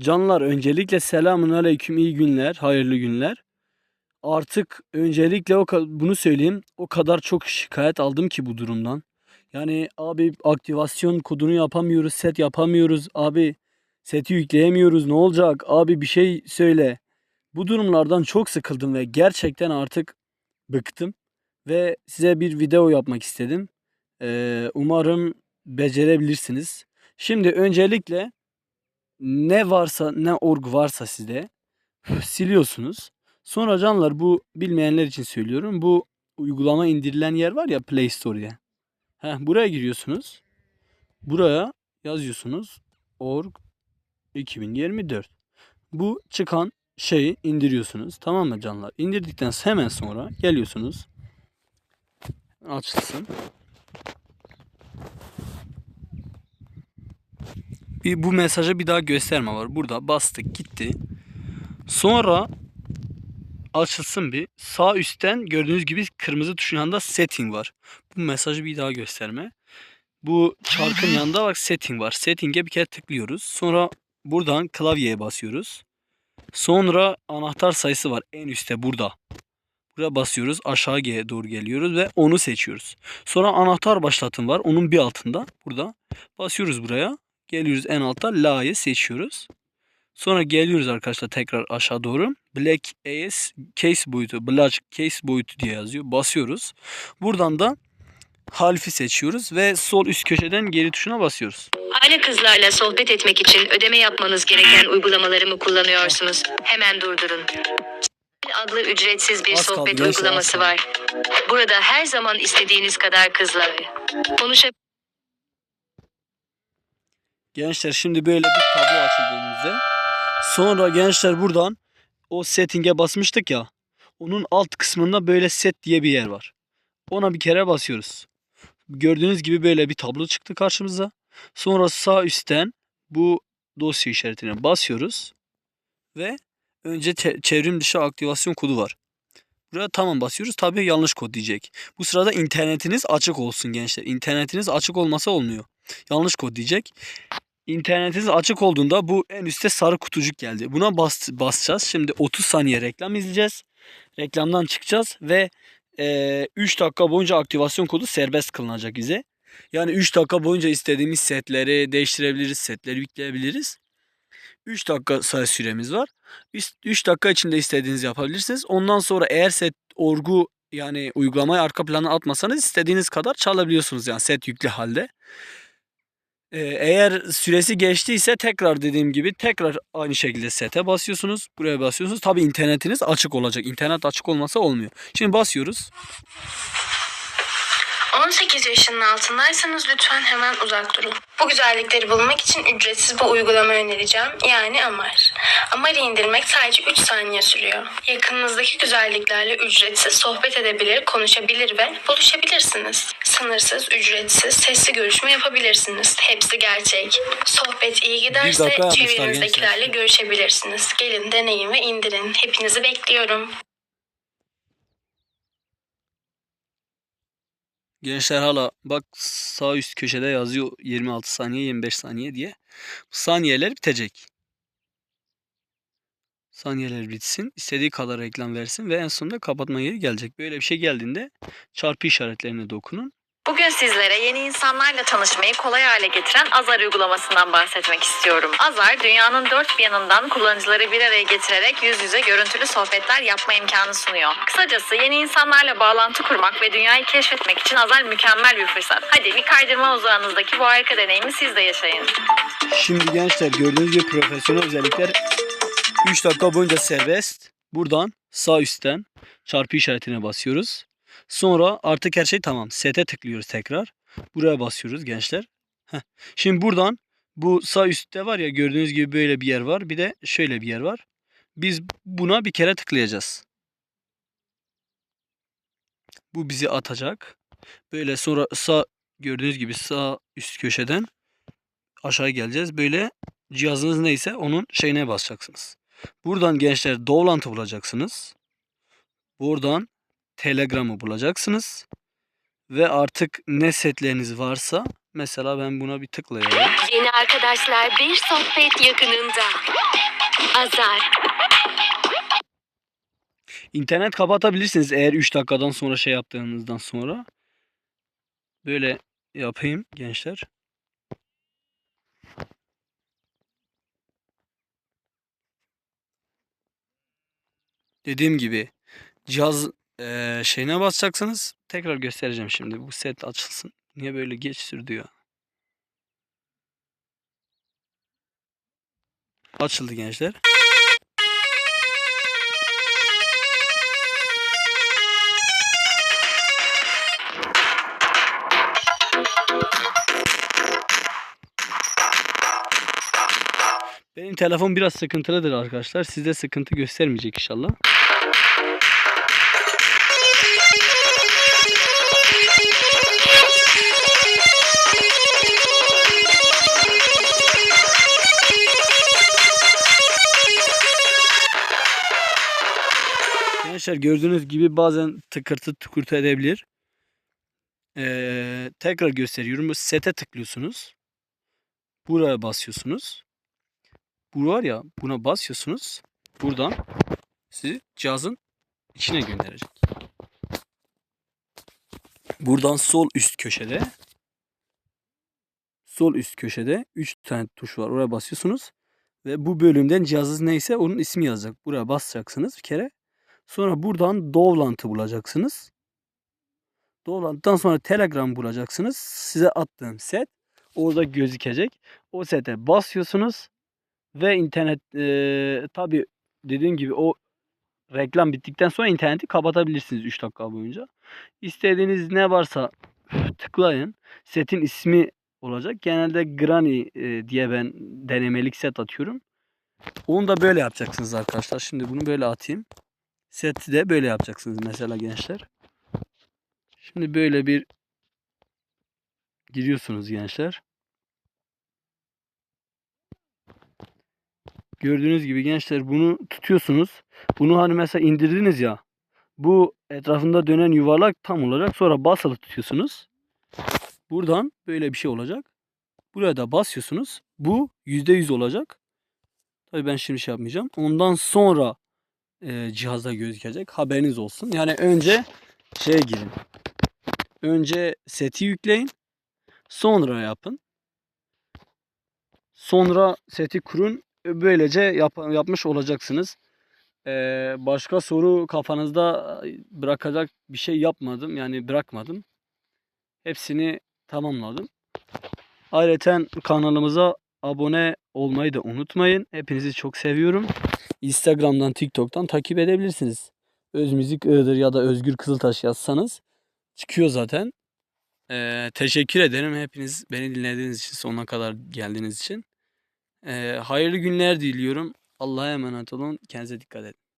Canlar öncelikle selamun aleyküm iyi günler, hayırlı günler. Artık öncelikle o bunu söyleyeyim. O kadar çok şikayet aldım ki bu durumdan. Yani abi aktivasyon kodunu yapamıyoruz, set yapamıyoruz. Abi seti yükleyemiyoruz. Ne olacak? Abi bir şey söyle. Bu durumlardan çok sıkıldım ve gerçekten artık bıktım ve size bir video yapmak istedim. Ee, umarım becerebilirsiniz. Şimdi öncelikle ne varsa ne org varsa sizde siliyorsunuz. Sonra canlar bu bilmeyenler için söylüyorum. Bu uygulama indirilen yer var ya Play Store'ya. Heh, buraya giriyorsunuz. Buraya yazıyorsunuz org 2024. Bu çıkan şeyi indiriyorsunuz. Tamam mı canlar? İndirdikten hemen sonra geliyorsunuz. Açılsın. Bir, bu mesajı bir daha gösterme var. Burada bastık gitti. Sonra açılsın bir. Sağ üstten gördüğünüz gibi kırmızı tuşun yanında setting var. Bu mesajı bir daha gösterme. Bu çarkın yanında bak setting var. Setting'e bir kere tıklıyoruz. Sonra buradan klavyeye basıyoruz. Sonra anahtar sayısı var en üstte burada. Buraya basıyoruz. Aşağı ge- doğru geliyoruz ve onu seçiyoruz. Sonra anahtar başlatın var. Onun bir altında burada. Basıyoruz buraya. Geliyoruz en altta la'yı seçiyoruz. Sonra geliyoruz arkadaşlar tekrar aşağı doğru. Black AS case boyutu, Black case boyutu diye yazıyor. Basıyoruz. Buradan da harfi seçiyoruz ve sol üst köşeden geri tuşuna basıyoruz. Hala kızlarla sohbet etmek için ödeme yapmanız gereken uygulamaları mı kullanıyorsunuz? Hemen durdurun. adlı ücretsiz bir Az kaldı, sohbet az uygulaması kaldı. var. Burada her zaman istediğiniz kadar kızla konuşabilirsiniz. Gençler şimdi böyle bir tablo açıldı. Sonra gençler buradan o setting'e basmıştık ya. Onun alt kısmında böyle set diye bir yer var. Ona bir kere basıyoruz. Gördüğünüz gibi böyle bir tablo çıktı karşımıza. Sonra sağ üstten bu dosya işaretine basıyoruz. Ve önce çe- çevrim dışı aktivasyon kodu var. Buraya tamam basıyoruz. Tabii yanlış kod diyecek. Bu sırada internetiniz açık olsun gençler. İnternetiniz açık olmasa olmuyor. Yanlış kod diyecek. İnternetiniz açık olduğunda bu en üstte sarı kutucuk geldi. Buna bas, basacağız. Şimdi 30 saniye reklam izleyeceğiz. Reklamdan çıkacağız ve eee 3 dakika boyunca aktivasyon kodu serbest kılınacak bize. Yani 3 dakika boyunca istediğimiz setleri değiştirebiliriz, setleri yükleyebiliriz. 3 dakika sayı süremiz var. 3 dakika içinde istediğinizi yapabilirsiniz. Ondan sonra eğer set orgu yani uygulamayı arka plana atmasanız istediğiniz kadar çalabiliyorsunuz yani set yüklü halde. Ee, eğer süresi geçtiyse tekrar dediğim gibi tekrar aynı şekilde sete basıyorsunuz. Buraya basıyorsunuz. Tabi internetiniz açık olacak. İnternet açık olmasa olmuyor. Şimdi basıyoruz. 18 yaşının altındaysanız lütfen hemen uzak durun. Bu güzellikleri bulmak için ücretsiz bir uygulama önereceğim. Yani Amar. Amar'ı indirmek sadece 3 saniye sürüyor. Yakınınızdaki güzelliklerle ücretsiz sohbet edebilir, konuşabilir ve buluşabilirsiniz. Sınırsız, ücretsiz, sesli görüşme yapabilirsiniz. Hepsi gerçek. Sohbet iyi giderse çevrenizdekilerle görüşebilirsiniz. Gelin deneyin ve indirin. Hepinizi bekliyorum. Gençler hala bak sağ üst köşede yazıyor 26 saniye 25 saniye diye. Bu saniyeler bitecek. Saniyeler bitsin. istediği kadar reklam versin ve en sonunda kapatma yeri gelecek. Böyle bir şey geldiğinde çarpı işaretlerine dokunun. Bugün sizlere yeni insanlarla tanışmayı kolay hale getiren Azar uygulamasından bahsetmek istiyorum. Azar, dünyanın dört bir yanından kullanıcıları bir araya getirerek yüz yüze görüntülü sohbetler yapma imkanı sunuyor. Kısacası yeni insanlarla bağlantı kurmak ve dünyayı keşfetmek için Azar mükemmel bir fırsat. Hadi bir kaydırma uzağınızdaki bu harika deneyimi siz de yaşayın. Şimdi gençler gördüğünüz gibi profesyonel özellikler 3 dakika boyunca serbest. Buradan sağ üstten çarpı işaretine basıyoruz. Sonra artık her şey tamam. Sete tıklıyoruz tekrar. Buraya basıyoruz gençler. Heh. Şimdi buradan bu sağ üstte var ya gördüğünüz gibi böyle bir yer var. Bir de şöyle bir yer var. Biz buna bir kere tıklayacağız. Bu bizi atacak. Böyle sonra sağ gördüğünüz gibi sağ üst köşeden aşağı geleceğiz. Böyle cihazınız neyse onun şeyine basacaksınız. Buradan gençler Doğlantı bulacaksınız. Buradan Telegram'ı bulacaksınız. Ve artık ne setleriniz varsa Mesela ben buna bir tıklayayım. Yeni arkadaşlar bir sohbet yakınında. Azar. İnternet kapatabilirsiniz eğer 3 dakikadan sonra şey yaptığınızdan sonra. Böyle yapayım gençler. Dediğim gibi cihaz eee, şeyine basacaksınız. Tekrar göstereceğim şimdi. Bu set açılsın. Niye böyle geç sürdü ya? Açıldı gençler. Benim telefon biraz sıkıntılıdır arkadaşlar. Sizde sıkıntı göstermeyecek inşallah. Gençler gördüğünüz gibi bazen tıkırtı tıkırtı edebilir. Ee, tekrar gösteriyorum. Sete tıklıyorsunuz. Buraya basıyorsunuz. Bu var ya buna basıyorsunuz. Buradan sizi cihazın içine gönderecek. Buradan sol üst köşede sol üst köşede 3 tane tuş var. Oraya basıyorsunuz. Ve bu bölümden cihazınız neyse onun ismi yazacak. Buraya basacaksınız bir kere. Sonra buradan Dovlant'ı bulacaksınız. Dovlant'tan sonra Telegram bulacaksınız. Size attığım set orada gözükecek. O sete basıyorsunuz ve internet eee tabi dediğim gibi o reklam bittikten sonra interneti kapatabilirsiniz 3 dakika boyunca. İstediğiniz ne varsa tıklayın. Setin ismi olacak. Genelde Granny e, diye ben denemelik set atıyorum. Onu da böyle yapacaksınız arkadaşlar. Şimdi bunu böyle atayım. Seti de böyle yapacaksınız mesela gençler. Şimdi böyle bir giriyorsunuz gençler. Gördüğünüz gibi gençler bunu tutuyorsunuz. Bunu hani mesela indirdiniz ya. Bu etrafında dönen yuvarlak tam olacak. Sonra basılı tutuyorsunuz. Buradan böyle bir şey olacak. Buraya da basıyorsunuz. Bu %100 olacak. Tabii ben şimdi şey yapmayacağım. Ondan sonra e, cihazda gözükecek. Haberiniz olsun. Yani önce şeye girin. Önce seti yükleyin. Sonra yapın. Sonra seti kurun. Böylece yap, yapmış olacaksınız. Ee, başka soru kafanızda bırakacak bir şey yapmadım. Yani bırakmadım. Hepsini tamamladım. Ayrıca kanalımıza abone olmayı da unutmayın. Hepinizi çok seviyorum. Instagram'dan, TikTok'tan takip edebilirsiniz. Özmüzik Iğdır ya da Özgür Kızıltaş yazsanız çıkıyor zaten. Ee, teşekkür ederim hepiniz beni dinlediğiniz için, sonuna kadar geldiğiniz için. Ee, hayırlı günler diliyorum. Allah'a emanet olun. Kendinize dikkat edin.